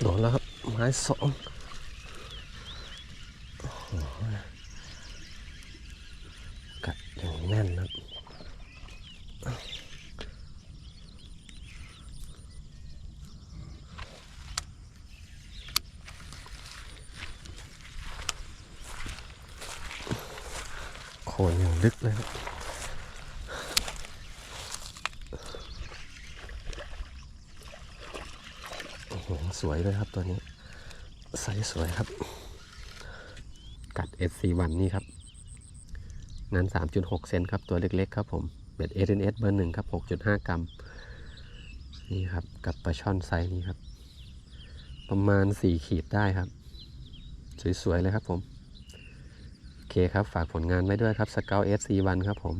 โดนแล้วครับ ไม้สองกัดอย่างแน่นนะโคนอย่างลึกเลยครับ โอ้สวยเลยครับตัวนี้ไซส์สวยครับ กัด SC1 นี่ครับ นั้น 3.6 เซนครับ ตัวเล็กๆ ครับผม เบ็ด SNS เบอร์หนึ่งครับ 6.5 กรัม นี่ครับ กับปลาช่อนไซส์นี้ครับ ประมาณ 4 ขีดได้ครับ สวย ๆ เลยครับผม โอเคครับ ฝากผลงานไว้ด้วยครับสเกล SC1 ครับผม